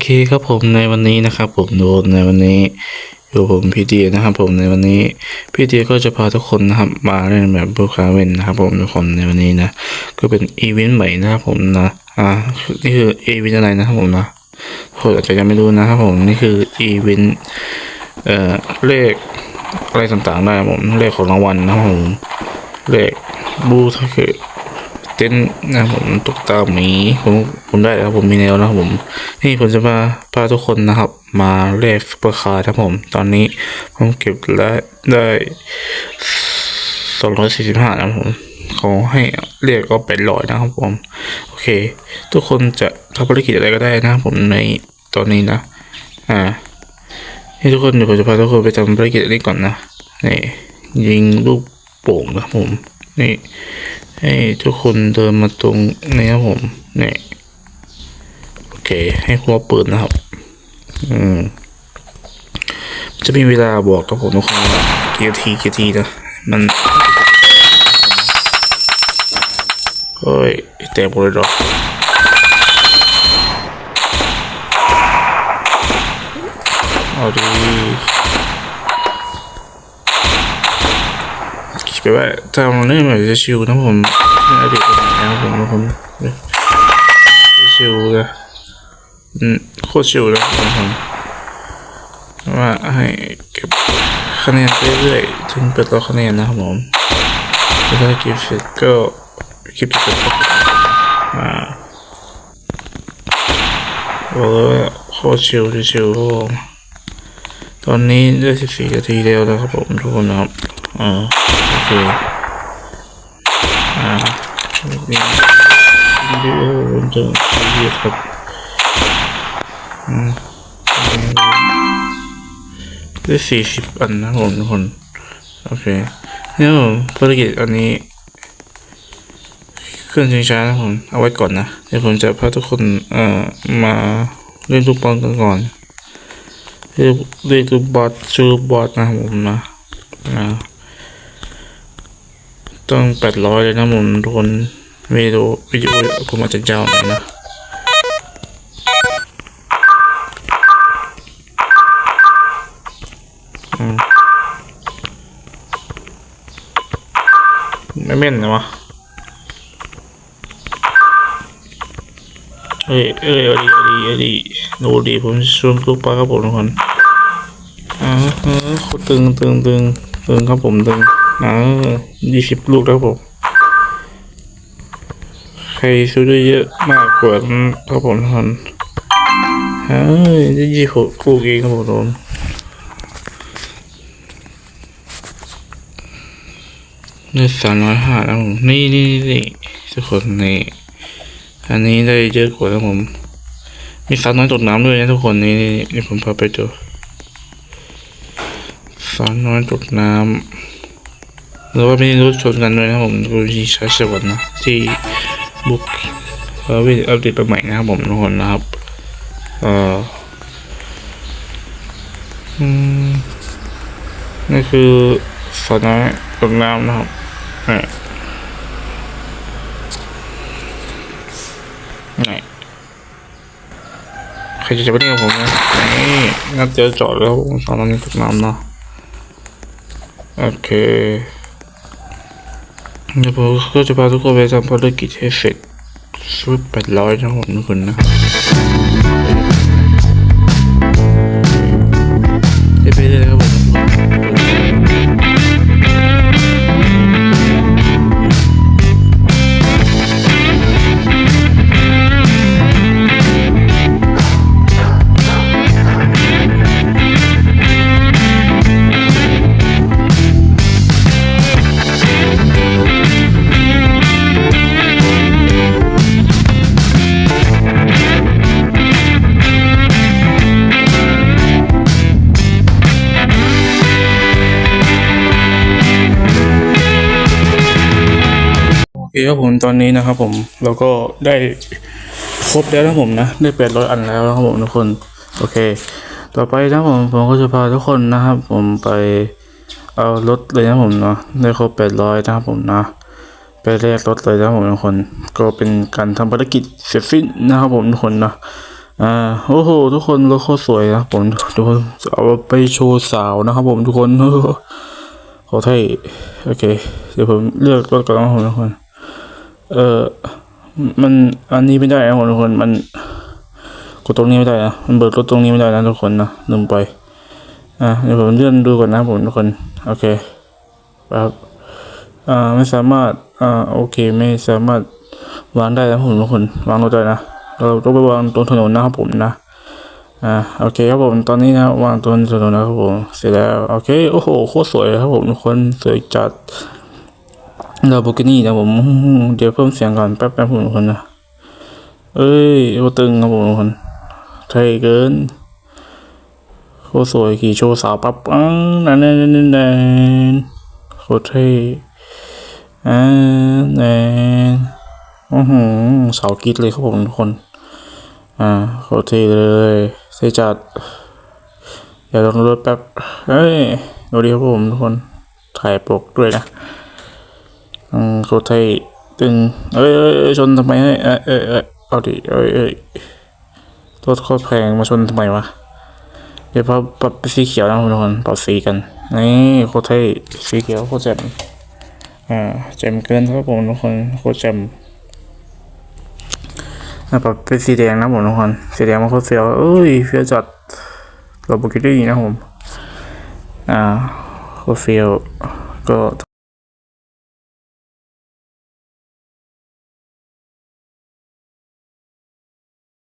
เคครับผมในวันนี้นะครับผมโดนในวันนี้อยู่ผมพี่เดียนะครับผมในวันนี้พี่เดียก็จะพาทุกคนนะครับมาเล่นแบบบูคาเวนนะครับผมทุกคนในวันนี้นะก็เป็นอีเวนต์ใหม่นะครับผมนะอ่านี่คืออีเวนต์อะไรนะครับผมนะคนอาจจะยังไม่รู้นะครับผมนี่คืออีเวนต์เอ่อเลขอะไรต่างๆได้ผมเลขของรางวัลนะครับผมเลขบูถ้าคือ เต้นนะครับผมตุกตาหมีผมผมได้แล้วครับผมมีแนวนะครับผม นี่ผมจะมาพาทุกคนนะครับ มาเลขซุปเปอร์คาร์ครับผม ตอนนี้ผมเก็บและได้สองร้อยสี่สิบห้านะครับผมขอให้เรียกก็เป็นร้อยนะครับผม โอเค ทุกคนจะทำภารกิจอะไรก็ได้นะครับผมในตอนนี้นะ อ่านี่ทุกคนเดี๋ยวผมจะพาทุกคนไปทำภารกิจนี้ก่อนนะนี่ยิงลูกโป่งนะผม นี่ ให้ทุกคนเดินมาตรงนี้ครับผมนี่โอเค ให้ครัวเปิดนะครับ อืม จะมีเวลาบอกกับผมทุกคนกี่ทีกี่ทีนะมันเฮ้ยแต่บริดอกเอาดี คิดไปว่าถ้าเราเล่นแบบจะชิวนะผมไม่อดีตไปไหนนะครับผมนะผมชิวเลยอืมโคตรชิวเลยครับผมว่าให้เก็บคะแนนเรื่อยๆถึงเป็นตัวคะแนนนะครับผมแล้วถ้าเก็บเสร็จก็เก็บเสร็จก็อ่าบอกเลยว่าโคตรชิวชิวตอนนี้ได้14นาทีแล้วนะครับผมทุกคนนะครับ อ่าโอเคอ่านี่ดูจะเรียกครับอืมได้สี่สิบอันนะครับผมทุกคนโอเคเนี่ยผมภารกิจอันนี้เครื่องชิงช้านะผมเอาไว้ก่อนนะเดี๋ยวผมจะพาทุกคนเอ่อมาเล่นลูกบอลกันก่อนเล่นเล่นลูกบอลชูบอลนะผมนะอ่า ต้องแปดร้อยเลยนะผมทุกคนวิดีโอวิดีโอผมอาจจะยาวหน่อยนะอืมไม่เม่นนะวะเอ้ยเอ้ยเอดีเอดีเอดีดูดีผมชวนลูกปลาครับผมทุกคนอ่าเออโคตรตึงตึงตึงตึงครับผมตึง อ่ายี่สิบลูกแล้วผม ใครซื้อได้เยอะมากกว่านั้นครับผมทุกคนเฮ้ยได้ยี่สิบลูกเองครับผมนได้สามร้อยห้าแล้วผมนี่นี่นี่ทุกคนนี่อันนี้ได้เยอะกว่าแล้วผม มีสาวน้อยตกน้ำด้วยนะทุกคนนี่นี่นี่ผมพาไปดูสาวน้อยตกน้ำ หรือว่าไม่รู้ชนกันด้วยนะครับผมดูที่ใช้สวรรค์นะที่บุ๊กเออวิดีอัปเดตไปใหม่นะครับผมทุกคนนะครับเอ่ออืมนี่คือสถานะตกน้ำนะครับนี่นี่ใครจะจะไปเล่นกับผมนะนี่น่าจะจอดแล้วสอนนนี้ตกน้ำเนาะโอเค ผมก็จะพาทุกคนไปทำภารกิจให้เสร็จชุดแปดร้อยนะผมทุกคนนะครับได้ไปเลยครับผม อเคครับผมตอนนี้นะครับผมเราก็ได้ครบแล้วนะผมนะได้แปดร้อยอันแล้วนะครับผมทุกคนโอเค ต่อไปนะผมผมก็จะพาทุกคนนะครับ ผมไปเอารถเลยนะผมเนาะได้ครบแปดร้อยนะครับผมนะไปแลกรถเลยนะครับผมทุกคน ก็เป็นการทำภารกิจเสร็จสิ้นนะครับผมทุกคนนะอ่าโอ้โหทุกคนรถโคตรสวยนะผมทุกคนเอาไปโชว์สาวนะครับผมทุกคนโอ้เท่โอเค เดี๋ยวผมเลือกรถก่อนนะครับผมทุกคน เออมันอันนี้ไม่ได้นะทุกคนมันกดตรงนี้ไม่ได้นะมันเบิกรถตรงนี้ไม่ได้นะทุกคนนะลืมไปอ่าเดี๋ยวผมเลื่อนดูก่อนนะผมทุกคนโอเคครับอ่าไม่สามารถอ่าโอเคไม่สามารถวางได้นะผมทุกคนวางรถได้นะเราต้องไปวางตรงถนนนะครับผมนะอ่าโอเคครับผมตอนนี้นะวางตัวถนนนะครับผมเสร็จแล้วโอเคโอ้โหโคตรสวยเลยครับผมทุกคนสวยจัด ลาโบกินี่นะผมเดี๋ยวเพิ่มเสียงก่อนแป๊บแป๊บผมคนนะเอ้ยโคตรตึงครับผมทุกคนเท่เกินโคตรสวยขี่โชว์สาวปั๊บนั่นนั่นนั่นนั่นโคตรเท่อ่านั่นอือหือสาวกรีดเลยครับผมทุกคน อ่าโคตรเท่เลยเท่จัดเดี๋ยวลองรถแป๊บเฮ้ยดูดิครับผมทุกคนถ่ายปกด้วยนะ อืมโคตรเท่ตึงเอ้ยเอ้ยชนทำไมเอ้ยเอ้ยเอ้ยเอาดิเอ้ยเอ้ยรถโคตรแพงมาชนทำไมวะเดี๋ยวพอปรับสีเขียวนะทุกคนปรับสีกันนี่โคตรเท่สีเขียวโคตรแจ่มอ่าแจ่มเกินครับผมทุกคนโคตรแจ่มอะปรับเป็นสีแดงนะผมทุกคนสีแดงมันโคตรเฟี้ยวเอ้ยเฟี้ยวจัดเราบุกิตี้นะผมอ่าโคตรเฟี้ยวก็